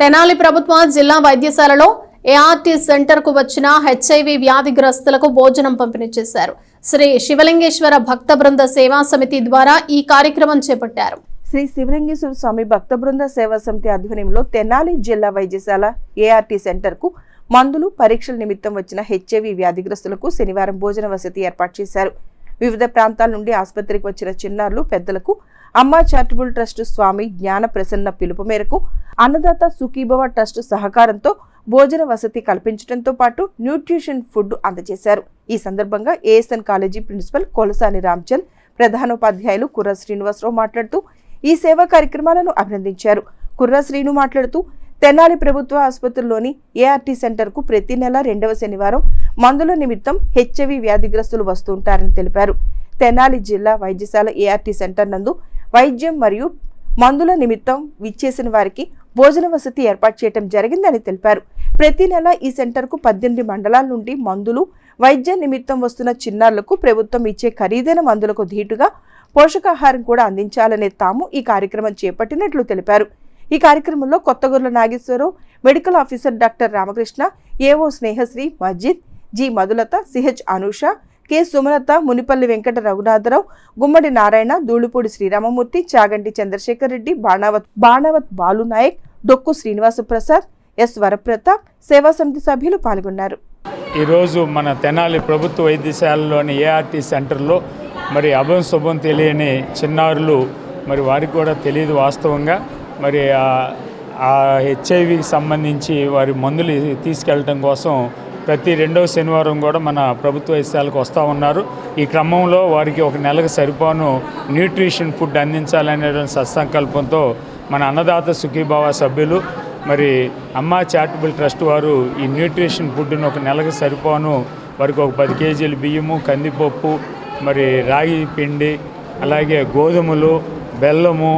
తెనాలి ప్రభుత్వ జిల్లా వైద్యశాలలో ఏఆర్టీ సెంటర్కు వచ్చిన హెచ్ఐవి వ్యాధిగ్రస్తులకు భోజనం పంపిణీ చేశారు. శ్రీ శివలింగేశ్వర భక్త బృంద సేవా సమితి ద్వారా ఈ కార్యక్రమం చేపట్టారు. శ్రీ శివలింగేశ్వర స్వామి భక్త బృంద సేవా సమితి ఆధ్వర్యంలో తెనాలి జిల్లా వైద్యశాల ఏఆర్టీ సెంటర్కు మందులు పరీక్షల నిమిత్తం వచ్చిన హెచ్ఐవి వ్యాధిగ్రస్తులకు శనివారం భోజన వసతి ఏర్పాటు చేశారు. వివిధ ప్రాంతాల నుండి ఆసుపత్రికి వచ్చిన చిన్నారులు పెద్దలకు అమ్మా చారిటబుల్ ట్రస్ట్ స్వామి జ్ఞాన ప్రసన్న పిలుపు మేరకు అన్నదాత సుఖీభవ ట్రస్ట్ సహకారంతో భోజన వసతి కల్పించడంతో పాటు న్యూట్రిషన్ ఫుడ్ అందజేశారు. ఈ సందర్భంగా ASN college principal Kolasani Ramchand ప్రధానోపాధ్యాయులు కుర్ర శ్రీనివాసరావు మాట్లాడుతూ ఈ సేవా కార్యక్రమాలను అభినందించారు. కుర్ర శ్రీను మాట్లాడుతూ తెనాలి ప్రభుత్వ ఆసుపత్రిలోని ఏఆర్టీ సెంటర్కు ప్రతి నెల రెండవ శనివారం మందుల నిమిత్తం హెచ్ఐవి వ్యాధిగ్రస్తులు వస్తుంటారని తెలిపారు. తెనాలి జిల్లా వైద్యశాల ఏఆర్టీ సెంటర్ నందు వైద్యం మరియు మందుల నిమిత్తం విచ్చేసిన వారికి భోజన వసతి ఏర్పాటు చేయడం జరిగిందని తెలిపారు. ప్రతి నెల ఈ సెంటర్కు పద్దెనిమిది మండలాల నుండి మందులు వైద్య నిమిత్తం వస్తున్న చిన్నారులకు ప్రభుత్వం ఇచ్చే ఖరీదైన మందులకు ధీటుగా పోషకాహారం కూడా అందించాలనే తాము ఈ కార్యక్రమం చేపట్టినట్లు తెలిపారు. ఈ కార్యక్రమంలో Kothagurla Nageswararao medical officer doctor Ramakrishna AO Snehasri మస్జిద్ G Madhulatha CH Anusha K. Sumalatha Munipalli Venkata Raghunatharao Gummadi Narayana Dhulipudi Sriramamurthy Chaganti Chandrasekhar Reddy Banavath Banavath Balunayak Dokku Srinivasa Prasad yes. వరప్రతాప్ సేవా సమితి సభ్యులు పాల్గొన్నారు. ఈరోజు మన తెనాలి ప్రభుత్వ వైద్యశాలలోని ART సెంటర్లో మరి అభం శుభం తెలియని చిన్నారులు మరి వారికి కూడా తెలియదు వాస్తవంగా. మరి ఆ- ఆ హెచ్ఐవికి సంబంధించి వారి మందులు తీసుకెళ్ళటం కోసం ప్రతి రెండవ శనివారం కూడా మన ప్రభుత్వ ఇష్టాలకు వస్తూ ఉన్నారు. ఈ క్రమంలో వారికి ఒక నెలకు సరిపోను న్యూట్రిషన్ ఫుడ్ అందించాలనేటువంటి సత్సంకల్పంతో మన అన్నదాత సుఖీభావ సభ్యులు మరి అమ్మా చారిటబుల్ ట్రస్ట్ వారు ఈ న్యూట్రిషన్ ఫుడ్ను ఒక నెలకు సరిపోను. వారికి ఒక పది కేజీలు బియ్యము కందిపప్పు మరి రాగి పిండి అలాగే గోధుమలు బెల్లము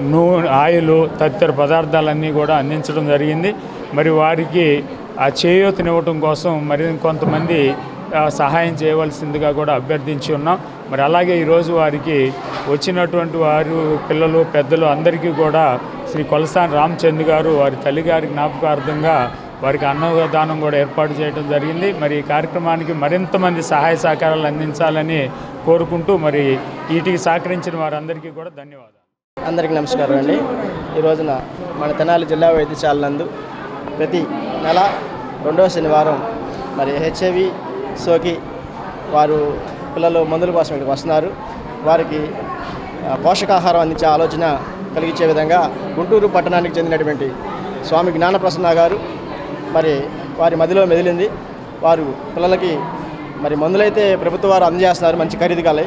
నూనె ఆయిల్ తదితర పదార్థాలన్నీ కూడా అందించడం జరిగింది. మరి వారికి ఆ చేయూతనివ్వటం కోసం మరి కొంతమంది సహాయం చేయవలసిందిగా కూడా అభ్యర్థించి ఉన్నాం. మరి అలాగే ఈరోజు వారికి వచ్చినటువంటి వారు పిల్లలు పెద్దలు అందరికీ కూడా శ్రీ కొలసాని రామచంద్ గారు వారి తల్లిగారి జ్ఞాపకార్థంగా వారికి అన్నదానం కూడా ఏర్పాటు చేయడం జరిగింది. మరి ఈ కార్యక్రమానికి మరింత మంది సహాయ సహకారాలు అందించాలని కోరుకుంటూ మరి వీటికి సహకరించిన వారందరికీ కూడా ధన్యవాదాలు. అందరికీ నమస్కారం అండి. ఈ రోజున మన తెనాలి జిల్లా వైద్యశాల నందు ప్రతి నెల రెండవ శనివారం మరి హెచ్ఐవి సోకి వారు పిల్లలు మందుల కోసం ఇక్కడికి వస్తున్నారు. వారికి పోషకాహారం అందించే ఆలోచన కలిగించే విధంగా గుంటూరు పట్టణానికి చెందినటువంటి స్వామి జ్ఞానప్రసన్న గారు మరి వారి మదిలో మెదిలింది. వారు పిల్లలకి మరి మందులైతే ప్రభుత్వ వారు అందజేస్తున్నారు మంచి ఖరీదు కాలే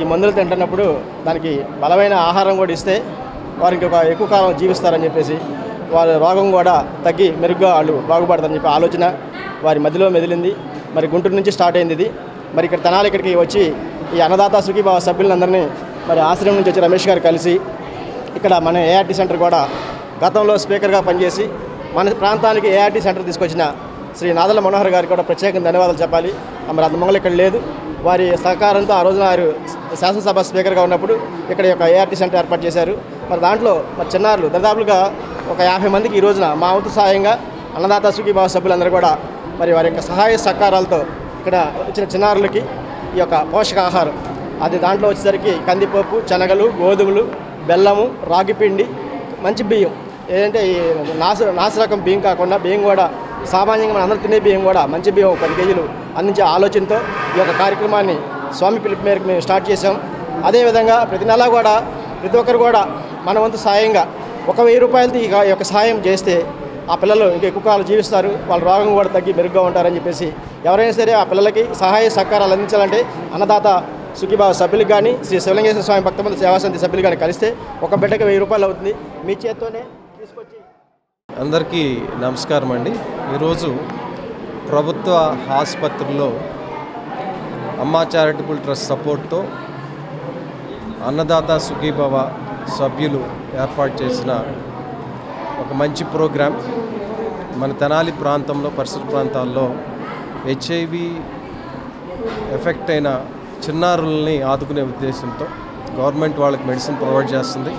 ఈ మందులు తింటున్నప్పుడు దానికి బలమైన ఆహారం కూడా ఇస్తే వారికి ఒక ఎక్కువ కాలం జీవిస్తారని చెప్పేసి వారి రోగం కూడా తగ్గి మెరుగ్గా వాళ్ళు బాగుపడతారని చెప్పి ఆలోచన వారి మధ్యలో మెదిలింది. మరి గుంటూరు నుంచి స్టార్ట్ అయింది ఇది. మరి ఇక్కడ తెనాలి ఇక్కడికి వచ్చి ఈ అన్నదాత సుఖీభావ సభ్యులందరినీ మరి ఆశ్రమం నుంచి వచ్చి రమేష్ గారు కలిసి ఇక్కడ మన ఏఆర్టీ సెంటర్ కూడా గతంలో స్పీకర్గా పనిచేసి మన ప్రాంతానికి ఏఆర్టీ సెంటర్ తీసుకొచ్చిన శ్రీ నాదల మనోహర్ గారికి కూడా ప్రత్యేకంగా ధన్యవాదాలు చెప్పాలి. మరి అంత మొంగలు ఇక్కడ లేదు. వారి సహకారంతో ఆ రోజున వారు శాసనసభ స్పీకర్గా ఉన్నప్పుడు ఇక్కడ యొక్క ఏఆర్టీ సెంటర్ ఏర్పాటు చేశారు. మరి దాంట్లో మరి చిన్నారులు దాదాపుగా ఒక యాభై మందికి ఈ రోజున మా వంతు సహాయంగా అన్నదాత సుఖీభావ సభ్యులందరూ కూడా మరి వారి యొక్క సహాయ సహకారాలతో ఇక్కడ వచ్చిన చిన్నారులకి ఈ యొక్క పోషకాహారం. అది దాంట్లో వచ్చేసరికి కందిపప్పు శనగలు గోధుమలు బెల్లము రాగిపిండి మంచి బియ్యం. ఏదంటే ఈ నాసు నాసురకం బియ్యం కాకుండా బియ్యం కూడా సామాన్యంగా మనం అందరూ తినే బియ్యం కూడా మంచి బియ్యం పది కేజీలు అందించే ఆలోచనతో ఈ యొక్క కార్యక్రమాన్ని స్వామి పిలుపు మేరకు మేము స్టార్ట్ చేసాం అదేవిధంగా ప్రతి నెల కూడా ప్రతి ఒక్కరు కూడా మన వంతు సాయంగా ఒక వెయ్యి రూపాయలతో ఈ యొక్క సహాయం చేస్తే ఆ పిల్లలు ఇంకా ఎక్కువ కాలం జీవిస్తారు వాళ్ళ రోగం కూడా తగ్గి మెరుగ్గా ఉంటారని చెప్పేసి ఎవరైనా సరే ఆ పిల్లలకి సహాయ సహకారాలు అందించాలంటే అన్నదాత సుఖీభావ సభ్యులకు కానీ శ్రీ శివలింగేశ్వర స్వామి భక్తమంది సేవాసంతి సభ్యులు కానీ కలిస్తే ఒక బిడ్డకి వెయ్యి రూపాయలు అవుతుంది. మీ చేత్తోనే తీసుకొచ్చి అందరికీ నమస్కారం అండి. ఈరోజు ప్రభుత్వ ఆసుపత్రిలో అమ్మా చారిటబుల్ ట్రస్ట్ సపోర్ట్తో అన్నదాత సుఖీభవ సభ్యులు ఏర్పాటు చేసిన ఒక మంచి ప్రోగ్రాం మన తెనాలి ప్రాంతంలో పరిసర ప్రాంతాల్లో హెచ్ఐవి ఎఫెక్ట్ అయిన చిన్నారుల్ని ఆదుకునే ఉద్దేశంతో గవర్నమెంట్ వాళ్ళకి మెడిసిన్ ప్రొవైడ్ చేస్తుంది.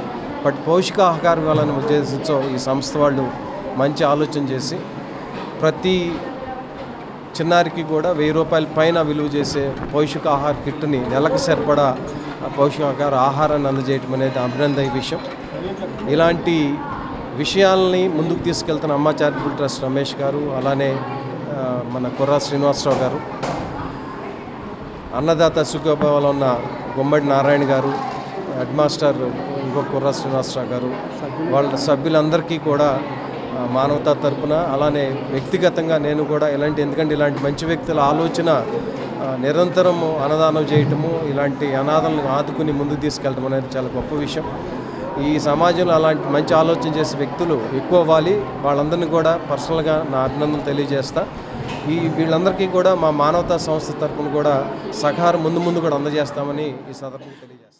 బట్ పౌష్టికాహారం ఇవ్వాలనే ఉద్దేశంతో ఈ సంస్థ వాళ్ళు మంచి ఆలోచన చేసి ప్రతి చిన్నారికి కూడా వెయ్యి రూపాయల పైన విలువ చేసే పౌష్టికాహార కిట్ని నెలకు సరిపడా పౌష్టికాహార ఆహారాన్ని అందజేయటం అనేది అభినందన విషయం. ఇలాంటి విషయాల్ని ముందుకు తీసుకెళ్తున్న అమ్మ చారిటబుల్ ట్రస్ట్ రమేష్ గారు అలానే మన కుర్రా శ్రీనివాసరావు గారు అన్నదాత సుఖభావంలో ఉన్న గుమ్మడి నారాయణ గారు హెడ్ మాస్టర్ ఇంకో కుర్రా శ్రీనివాసరావు గారు వాళ్ళ సభ్యులందరికీ కూడా మానవత మానవతా తరపున అలానే వ్యక్తిగతంగా నేను కూడా ఇలాంటి ఎందుకంటే ఇలాంటి మంచి వ్యక్తుల ఆలోచన నిరంతరం అన్నదానం చేయటము ఇలాంటి అనాథలను ఆదుకుని ముందుకు తీసుకెళ్ళటం అనేది చాలా గొప్ప విషయం. ఈ సమాజంలో అలాంటి మంచి ఆలోచన చేసే వ్యక్తులు ఎక్కువ అవ్వాలి. వాళ్ళందరినీ కూడా పర్సనల్గా నా అభినందనలు తెలియజేస్తా. ఈ వీళ్ళందరికీ కూడా మా మానవతా సంస్థ తరఫున కూడా సహకారం ముందు ముందు కూడా అందజేస్తామని ఈ సందర్భంగా తెలియజేస్తాను